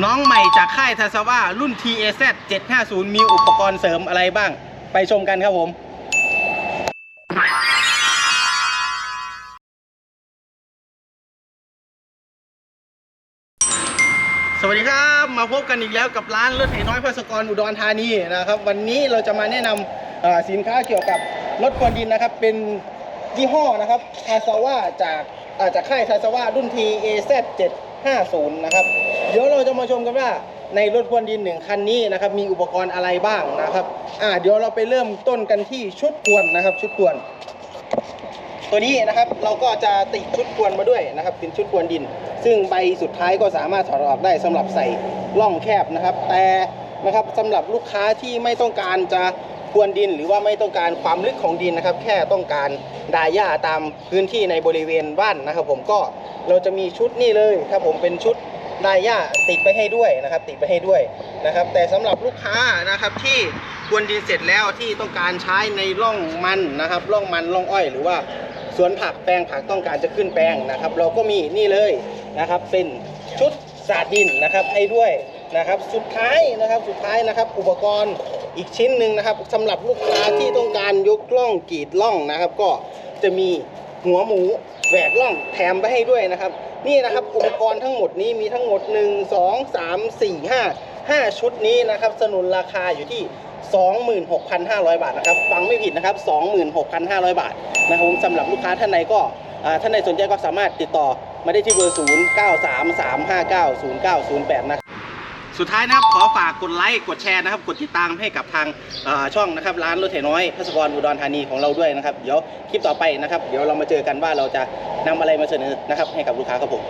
น้องใหม่จากค่ายทาซาว่ารุ่น TAZ 750 มีอุปกรณ์เสริมอะไรบ้าง ไปชมกันครับผมสวัสดีครับมาพบกันอีกแล้วกับร้านรถไถน้อยพัสกรอุดรธานีนะครับ วันนี้เราจะมาแนะนำสินค้าเกี่ยวกับรถควนดินนะครับ เป็นยี่ห้อนะครับทาซาว่าจากจากค่ายทาซาว่ารุ่น TAZ 7 50 นะครับ เดี๋ยวเราจะมาชมกันว่าในรถควนดินหนึ่งคันนี้นะครับมีอุปกรณ์อะไรบ้างนะครับอ่าเดี๋ยวเราไปเริ่มต้นกันที่ชุดควนนะครับ ชุดควน ตัวนี้นะครับเราก็จะติดชุดควนมาด้วยนะครับเป็นชุดควนดิน ซึ่งใบสุดท้ายก็สามารถถอดออกได้สำหรับใส่ร่องแคบนะครับ แต่นะครับสำหรับลูกค้าที่ไม่ต้องการจะควนดินหรือว่าไม่ต้องการความลึกของดินนะครับ แค่ต้องการดาหญ้าตามพื้นที่ในบริเวณบ้านนะครับ ผมก็ เราจะมีชุดนี่เลยครับผมเป็นชุดดาหญ้าติดไปให้ด้วยนะครับ ติดไปให้ด้วยนะครับ แต่สำหรับลูกค้านะครับที่ควนดินเสร็จแล้วที่ต้องการใช้ในร่องมันนะครับร่องมันร่องอ้อยหรือว่าสวนผักแปลงผักต้องการจะขึ้นแปลงนะครับ เราก็มีนี่เลยนะครับ เป็นชุดสาดดินนะครับให้ด้วยนะครับ สุดท้ายนะครับสุดท้ายนะครับ อุปกรณ์อีกชิ้นหนึ่งนะครับสำหรับลูกค้าที่ต้องการยกล่องกรีดล่องนะครับ ก็จะมี หัวหมูแหวกล่องแถมไปให้ด้วยนะครับ นี่นะครับอุปกรณ์ทั้งหมดนี้มีทั้งหมด 1 2 3 4 5 5 ชุดนี้นะครับสนุนราคาอยู่ที่ 26,500 บาทนะครับฟังไม่ผิดนะครับ 26,500 บาทนะครับผมสำหรับลูกค้าท่านใดก็ท่านใดสนใจก็สามารถติดต่อมาได้ที่เบอร์ 0933590908 นะครับ สุดท้ายนะครับขอฝากกดไลค์กดแชร์นะครับ กดติดตามให้กับทางช่องนะครับร้านรถไถน้อยพัสกรอุดรธานีของเราด้วยนะครับเดี๋ยวคลิปต่อไปนะครับ เดี๋ยวเรามาเจอกันว่าเราจะนำอะไรมาเสนอนะครับให้กับลูกค้าครับผม